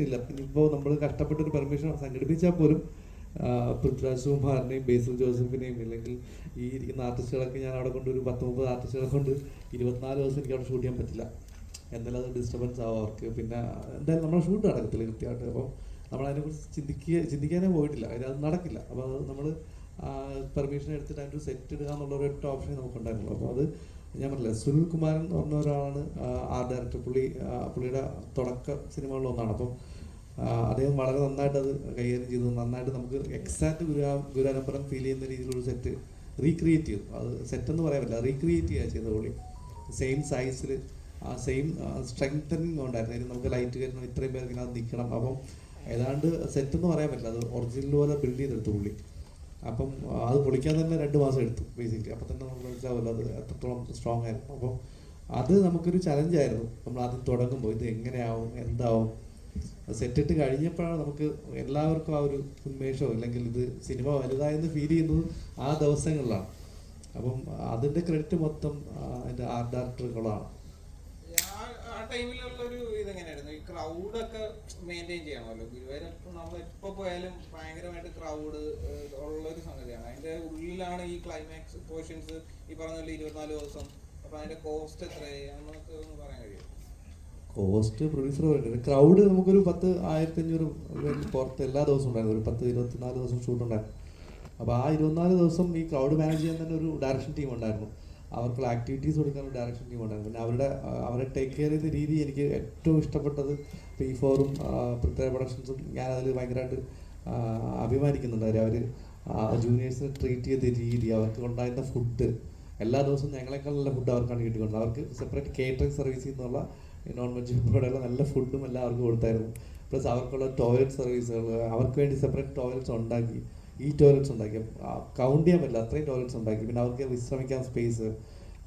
ഇല്ല. പിന്നെ ഇപ്പോൾ നമ്മൾ കഷ്ടപ്പെട്ട് ഒരു പെർമിഷൻ സംഘടിപ്പിച്ചാൽ പോലും പൃഥ്വിരാജ് കുമാറിനെയും ബേസിൽ ജോസഫിനെയും ഇല്ലെങ്കിൽ ഈ ഇരിക്കുന്ന ആർട്ടിസ്റ്റുകളൊക്കെ ഞാൻ അവിടെ കൊണ്ട് ഒരു പത്ത് മുപ്പത് ആർട്ടിസ്റ്റുകളെ കൊണ്ട് ഇരുപത്തിനാല് ദിവസം എനിക്ക് അവിടെ ഷൂട്ട് ചെയ്യാൻ പറ്റില്ല. എന്തായാലും അത് ഡിസ്റ്റർബൻസ് ആവും അവർക്ക്. പിന്നെ എന്തായാലും നമ്മൾ ഷൂട്ട് നടക്കത്തില്ല കൃത്യമായിട്ട്. അപ്പോൾ നമ്മൾ അതിനെക്കുറിച്ച് ചിന്തിക്കുക ചിന്തിക്കാനേ പോയിട്ടില്ല. അതിന് അത് നടക്കില്ല. അപ്പോൾ അത് നമ്മൾ പെർമിഷൻ എടുത്തിട്ട് അതിന്റെ സെറ്റ് ഇടുക എന്നുള്ള ഒരു ഒറ്റ ഓപ്ഷനേ നമുക്കുണ്ടായിരുന്നുള്ളൂ. അപ്പോൾ അത് ഞാൻ പറഞ്ഞില്ല സുനിൽ കുമാരൻ എന്ന് പറഞ്ഞ ഒരാളാണ് ആർട്ട് ഡയറക്ടർ പുള്ളി ആ, പുള്ളിയുടെ തുടക്ക സിനിമകളിൽ ഒന്നാണ്. അപ്പം അദ്ദേഹം വളരെ നന്നായിട്ട് അത് കൈകാര്യം ചെയ്തു. നന്നായിട്ട് നമുക്ക് എക്സാക്ട് ഗുരു ഗുരുവാനമ്പലം ഫീൽ ചെയ്യുന്ന രീതിയിലുള്ള സെറ്റ് റീക്രിയേറ്റ് ചെയ്തു. അത് സെറ്റ് എന്ന് പറയാൻ പറ്റില്ല റീക്രിയേറ്റ് ചെയ്യുക ചെയ്ത പുള്ളി. സെയിം സൈസിൽ ആ സെയിം സ്ട്രെങ്തനിങ് ഉണ്ടായിരുന്നു. നമുക്ക് ലൈറ്റ് കയറ്റണം ഇത്രയും പേർക്ക് ഇതിനകത്ത് നിൽക്കണം. അപ്പം ഏതാണ്ട് സെറ്റ് എന്ന് പറയാൻ പറ്റില്ല അത് ഒറിജിനൽ പോലെ ബിൽഡ് ചെയ്തെടുത്തു പുള്ളി. അപ്പം അത് പൊളിക്കാൻ തന്നെ രണ്ട് മാസം എടുത്തു ബേസിക്കലി അപ്പം തന്നെ നമ്മൾ മനസ്സിലാവില്ല അത് എത്രത്തോളം സ്ട്രോങ് ആയിരുന്നു. അപ്പം അത് നമുക്കൊരു ചലഞ്ചായിരുന്നു നമ്മൾ ആദ്യം തുടങ്ങുമ്പോൾ ഇത് എങ്ങനെയാവും എന്താവും? സെറ്റിട്ട് കഴിഞ്ഞപ്പോഴാണ് നമുക്ക് എല്ലാവർക്കും ആ ഒരു ഉന്മേഷമോ അല്ലെങ്കിൽ ഇത് സിനിമ വലുതായെന്ന് ഫീൽ ചെയ്യുന്നത് ആ ദിവസങ്ങളിലാണ്. അപ്പം അതിന്റെ ക്രെഡിറ്റ് മൊത്തം അതിന്റെ ആർട്ട് ഡയറക്ടറുകളാണ് ആ- ആ ടൈമിലുള്ള ഒരു ഇതെങ്ങനെയായിരുന്നു? ഈ ക്രൗഡ് ഒക്കെ മെയിന്റെയിൻ ചെയ്യണമല്ലോ ഗുരുവായൂരപ്പം നമ്മൾ എപ്പോ പോയാലും ഭയങ്കരമായിട്ട് ക്രൗഡ് ഒരു അതിന്റെ ഉള്ളിലാണ് ഈ ക്ലൈമാക്സ് പോർഷൻസ് ഈ പറഞ്ഞ ഇരുപത്തിനാല് ദിവസം. അപ്പൊ അതിന്റെ കോസ്റ്റ് എത്രയായി? ഒന്ന് പറയാൻ കഴിയും കോസ്റ്റ് പ്രൊഡ്യൂസർ പറയുന്നത് ക്രൗഡ് നമുക്കൊരു പത്ത് ആയിരത്തി അഞ്ഞൂറ് പുറത്ത് എല്ലാ ദിവസവും ഉണ്ടായിരുന്നു. ഒരു പത്ത് ഇരുപത്തിനാല് ദിവസം ഷൂട്ട് ഉണ്ടായിരുന്നു. അപ്പോൾ ആ ഇരുപത്തിനാല് ദിവസം ഈ ക്രൗഡ് മാനേജ് ചെയ്യാൻ തന്നെ ഒരു ഡയറക്ഷൻ ടീം ഉണ്ടായിരുന്നു. അവർക്കുള്ള ആക്ടിവിറ്റീസ് കൊടുക്കാൻ ഒരു ഡയറക്ഷൻ ടീം ഉണ്ടായിരുന്നു. പിന്നെ അവരുടെ അവരെ ടേക്ക് കെയർ ചെയ്ത രീതി എനിക്ക് ഏറ്റവും ഇഷ്ടപ്പെട്ടത് പി ഫോറും പൃഥ്വി പ്രൊഡക്ഷൻസും ഞാൻ അതിൽ ഭയങ്കരമായിട്ട് അഭിമാനിക്കുന്നുണ്ട്. അവർ ജൂനിയേഴ്സിനെ ട്രീറ്റ് ചെയ്ത രീതി അവർക്ക് ഉണ്ടായിരുന്ന ഫുഡ് എല്ലാ ദിവസവും ഞങ്ങളെക്കാൾ നല്ല ഫുഡ് അവർക്കാണ് കിട്ടിക്കൊണ്ടത് അവർക്ക് സെപ്പറേറ്റ് കേറ്ററിംഗ് സർവീസ് നിന്നുള്ള നോൺ വെജ് ഉൾപ്പെടെയുള്ള നല്ല ഫുഡും എല്ലാം അവർക്ക് കൊടുത്തായിരുന്നു. പ്ലസ് അവർക്കുള്ള ടോയ്ലറ്റ് സർവീസുകൾ അവർക്ക് വേണ്ടി സെപ്പറേറ്റ് ടോയ്ലറ്റ്സ് ഉണ്ടാക്കി ഈ ടോയ്ലറ്റ്സ് ഉണ്ടാക്കി. കൗണ്ട് ചെയ്യാൻ പറ്റില്ല അത്രയും ടോയ്ലറ്റ്സ് ഉണ്ടാക്കി. പിന്നെ അവർക്ക് വിശ്രമിക്കാൻ സ്പേസ്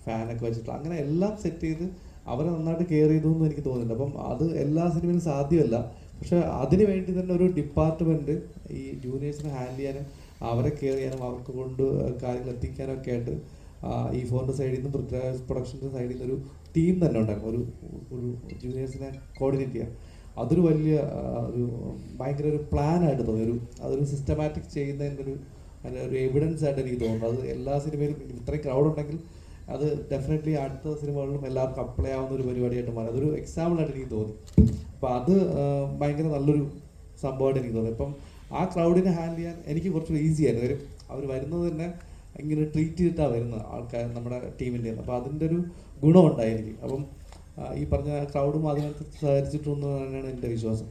ഫാനൊക്കെ വെച്ചിട്ട് അങ്ങനെ എല്ലാം സെറ്റ് ചെയ്ത് അവരെ നന്നായിട്ട് കെയർ ചെയ്തു എന്ന് എനിക്ക് തോന്നുന്നുണ്ട് അപ്പം അത് എല്ലാ സിനിമയിലും സാധ്യമല്ല. പക്ഷെ അതിനു വേണ്ടി തന്നെ ഒരു ഡിപ്പാർട്ട്മെന്റ് ഈ ജൂനിയേഴ്സിനെ ഹാൻഡിൽ ചെയ്യാനും അവരെ കെയർ ചെയ്യാനും അവർക്ക് കൊണ്ട് കാര്യങ്ങൾ എത്തിക്കാനും ഒക്കെ ആയിട്ട് ഈ ഫോറിന്റെ സൈഡിൽ നിന്ന് പൃഥ്വിരാജ് പ്രൊഡക്ഷന്റെ സൈഡിൽ നിന്ന് ഒരു ടീം തന്നെ ഉണ്ടായിരുന്നു. ഒരു ഒരു ജൂനിയേഴ്സിനെ കോർഡിനേറ്റ് ചെയ്യാൻ. അതൊരു വലിയ ഒരു ഭയങ്കര ഒരു പ്ലാൻ ആയിട്ട് തോന്നി. ഒരു അതൊരു സിസ്റ്റമാറ്റിക് ചെയ്യുന്നതിന്റെ ഒരു അതിന്റെ ഒരു എവിഡൻസ് ആയിട്ട് എനിക്ക് തോന്നുന്നു. അത് എല്ലാ സിനിമയിലും ഇത്രയും ക്രൗഡ് ഉണ്ടെങ്കിൽ അത് ഡെഫിനറ്റ്ലി അടുത്ത സിനിമകളിലും എല്ലാവർക്കും അപ്ലൈ ആവുന്ന ഒരു പരിപാടിയായിട്ട് മാറി. അതൊരു എക്സാമ്പിൾ ആയിട്ട് എനിക്ക് തോന്നി. അപ്പോൾ അത് ഭയങ്കര നല്ലൊരു സംഭവമായിട്ട് എനിക്ക് തോന്നി. ഇപ്പം ആ ക്രൗഡിനെ ഹാൻഡിൽ ചെയ്യാൻ എനിക്ക് കുറച്ചുകൂടി ഈസി ആയിരുന്നു. കാര്യം അവർ വരുന്നത് തന്നെ ഇങ്ങനെ ട്രീറ്റ് ചെയ്തിട്ടാണ് വരുന്നത് ആൾക്കാർ നമ്മുടെ ടീമിന്റെ അപ്പോൾ അതിന്റെ ഒരു ഗുണമുണ്ടായിരിക്കും അപ്പം ഈ പറഞ്ഞ ക്രൗഡും അതിനകത്ത് തന്നെയാണ് എന്റെ വിശ്വാസം.